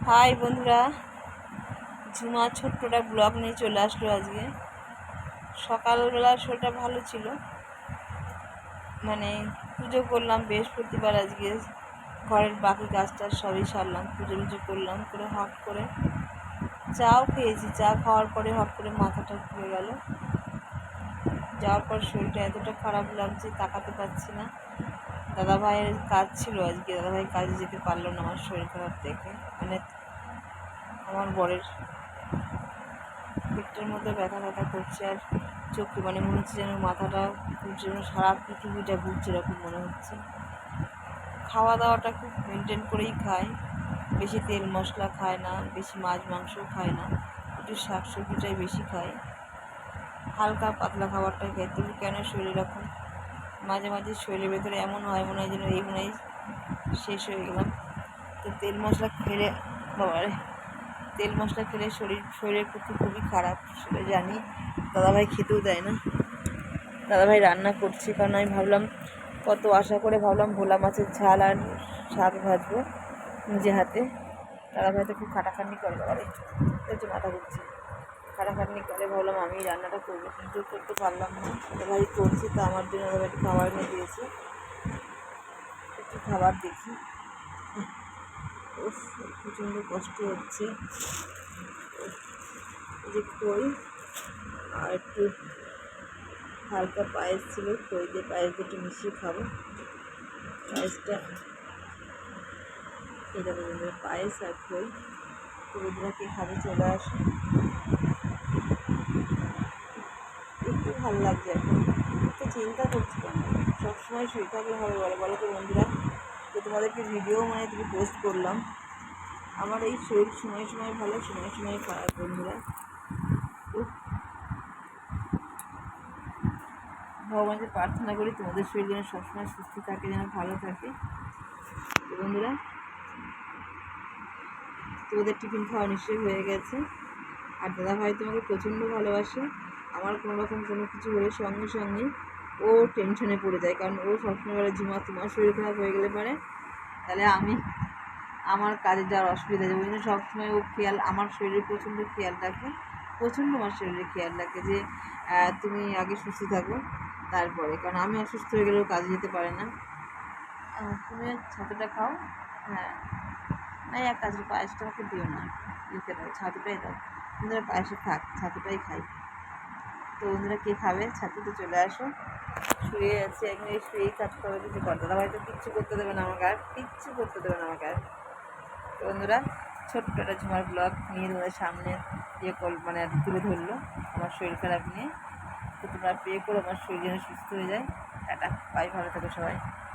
High বন্ধুরা, Jhuma ছোট্টটা blog নিয়ে চলে আসলো আজকে। সকালবেলা শোটা ভালো ছিল। মানে পুজো করলাম বৃহস্পতিবার আজকে, ঘরের বাকি কাজটা সবই সারলাম, পুজো পুজো করলাম, করে হট করে চাও খেয়েছি। চা খাওয়ার পরে হট করে মাথাটা ঘুরে গেল। যাওয়ার পর শরীরটা এতটা খারাপ লাগছে, তাকাতে পারছি না। দাদা ভাইয়ের কাজ ছিল আজকে দাদা ভাই কাজে যেতে পারল না আমার শরীর খারাপ দেখে। মানে আমার বরের পেটের মধ্যে ব্যথা ব্যথা করছে আর চোখে মানে মনে হচ্ছে যেন মাথাটা যেন সারা পৃথিবীটা ঘুরছে এরকম মনে হচ্ছে। খাওয়া দাওয়াটা খুব মেনটেন করেই খায়। বেশি তেল মশলা খায় না, বেশি মাছ মাংসও খায় না। একটু শাক সবজিটাই বেশি খায়। হালকা পাতলা খাবারটা খায়। তবু কেন শরীর এরকম মাঝে মাঝে শরীরের ভেতরে এমন হয়, মনে হয় যেন এই মনে হয় শেষ হয়ে গেলাম। তো তেল মশলা খেলে, বাবারে, তেল মশলা খেলে শরীর, শরীরের পক্ষে খুবই খারাপ, সেটা জানি। দাদাভাই খেতেও দেয় না। দাদাভাই রান্না করছে, কারণ আমি ভাবলাম, কত আশা করে ভাবলাম ভোলা মাছের ঝাল আর শাক ভাজবো নিজে হাতে। দাদাভাই তো খুব খাটাখাটনি করে, বাবারে হচ্ছে মাথা ঘুরছে। খাটাখাটনি করে, ভাবলাম আমি রান্নাটা করব, কিন্তু করতে পারলাম না। দাদাভাই করছে, তো আমার জন্য দাদাভাই খাবার এনে দিয়েছে। একটু খাবার দেখি। প্রচণ্ড কষ্ট হচ্ছে। যে খই, আর একটু হালকা পায়েস ছিল খই দিয়ে পায়েস দিয়ে একটু মিশিয়ে খাব। পায়েসটা এটা পায়েস আর খই। তো কে খাবে চলে আসে। একটু ভালো লাগছে এখন। তো চিন্তা করছি কেন? সবসময় শুয়ে থাকলে হবে বলে, বলো তো বন্ধুরা। তোমাদেরকে ভিডিও মানে তুমি পোস্ট করলাম। আমার এই শরীর সময় সময় ভালো, সময় সময় খারাপ বন্ধুরা। ভগবানকে প্রার্থনা করি তোমাদের শরীর যেন সবসময় সুস্থ থাকে, যেন ভালো থাকে। বন্ধুরা, তোমাদের টিফিন খাওয়া নিশ্চয়ই হয়ে গেছে। আর দাদা ভাই তোমাকে প্রচণ্ড ভালোবাসে। আমার কোনো রকম কোনো কিছু হলে সঙ্গে সঙ্গে ও টেনশনে পড়ে যায়, কারণ ও সবসময় বলে ঝুমা তোমার শরীর খারাপ হয়ে গেলে পারে। তাহলে আমি আমার কাজে যাওয়ার অসুবিধা যাবে ওই জন্য সবসময় ও খেয়াল, আমার শরীরে প্রচণ্ড খেয়াল রাখে, প্রচণ্ড আমার শরীরে খেয়াল রাখে যে তুমি আগে সুস্থ থাকো, তারপরে। কারণ আমি অসুস্থ হয়ে গেলেও কাজে যেতে পারে না। তুমি ছাতুটা খাও হ্যাঁ। এক কাজ পায়েসটা আমাকে দিও না। লিখে দাও, ছাতুটাই দাও। বন্ধুরা পায়েসে থাক, ছাতুটাই খাই। তো বন্ধুরা, কে খাবে? ছাতুতে চলে আসো। শুয়ে আছে একদিন শুয়েই থাকতে হবে কিছু করতে দাদা হয়তো কিচ্ছু করতে দেবে না আমাকে আর, কিচ্ছু করতে দেবে না আমাকে আর। তো বন্ধুরা, ছোট্ট একটা ঝুমার ব্লগ নিয়ে তোমাদের সামনে ইয়ে কল মানে তুলে ধরলো আমার শরীর খারাপ নিয়ে। তো তোমরা পে করো, আমার শরীর যেন সুস্থ হয়ে যায়। টাটা বাই ভালো থাকো সবাই।